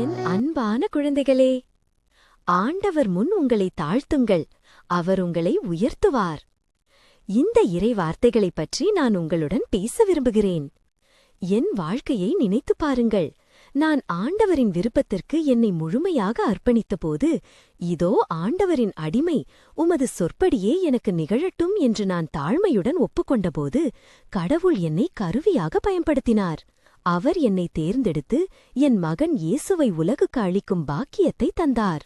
என் அன்பான குழந்தைகளே ஆண்டவர் முன் உங்களை தாழ்த்துங்கள் அவர் உங்களை உயர்த்துவார். இந்த இறை வார்த்தைகளைப் பற்றி நான் உங்களுடன் பேச விரும்புகிறேன். என் வாழ்க்கையை நினைத்துப் பாருங்கள். நான் ஆண்டவரின் விருப்பத்திற்கு என்னை முழுமையாக அர்ப்பணித்தபோது இதோ ஆண்டவரின் அடிமை உமது சொற்படியே எனக்கு நிகழட்டும் என்று நான் தாழ்மையுடன் ஒப்புக்கொண்டபோது கடவுள் என்னை கருவியாக பயன்படுத்தினார். அவர் என்னை தேர்ந்தெடுத்து என் மகன் இயேசுவை உலகுக்கு அளிக்கும் பாக்கியத்தை தந்தார்.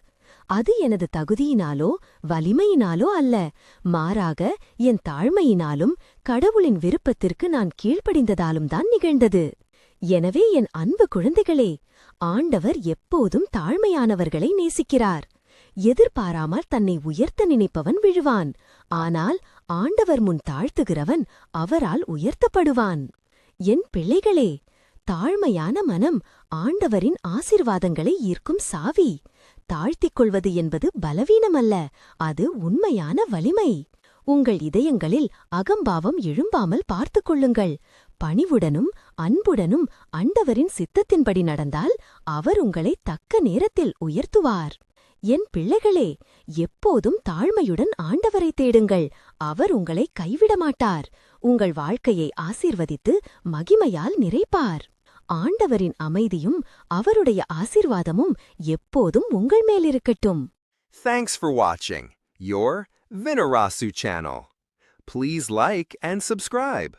அது எனது தகுதியினாலோ வலிமையினாலோ அல்ல. மாறாக என் தாழ்மையினாலும் கடவுளின் விருப்பத்திற்கு நான் கீழ்ப்படிந்ததாலும் தான் நிகழ்ந்தது. எனவே என் அன்பு குழந்தைகளே ஆண்டவர் எப்போதும் தாழ்மையானவர்களை நேசிக்கிறார். எதிர்பாராமல் தன்னை உயர்த்த நினைப்பவன் விழுவான். ஆனால் ஆண்டவர் முன் தாழ்த்துகிறவன் அவரால் உயர்த்தப்படுவான். என் பிள்ளைகளே தாழ்மையான மனம் ஆண்டவரின் ஆசிர்வாதங்களை ஈர்க்கும் சாவி. தாழ்த்திக் கொள்வது என்பது பலவீனமல்ல அது உண்மையான வலிமை. உங்கள் இதயங்களில் அகம்பாவம் எழும்பாமல் பார்த்துக் கொள்ளுங்கள். பணிவுடனும் அன்புடனும் அண்டவரின் சித்தத்தின்படி நடந்தால் அவர் உங்களை தக்க நேரத்தில் உயர்த்துவார். என் பிள்ளைகளே எப்போதும் தாழ்மையுடன் ஆண்டவரை தேடுங்கள். அவர் உங்களை கைவிட மாட்டார் உங்கள் வாழ்க்கையை ஆசீர்வதித்து மகிமையால் நிறைப்பார். ஆண்டவரின் அமைதியும் அவருடைய ஆசிர்வாதமும் எப்போதும் உங்கள் மேலிருக்கட்டும் Thanks for watching your Vinarasu channel. Please like and subscribe.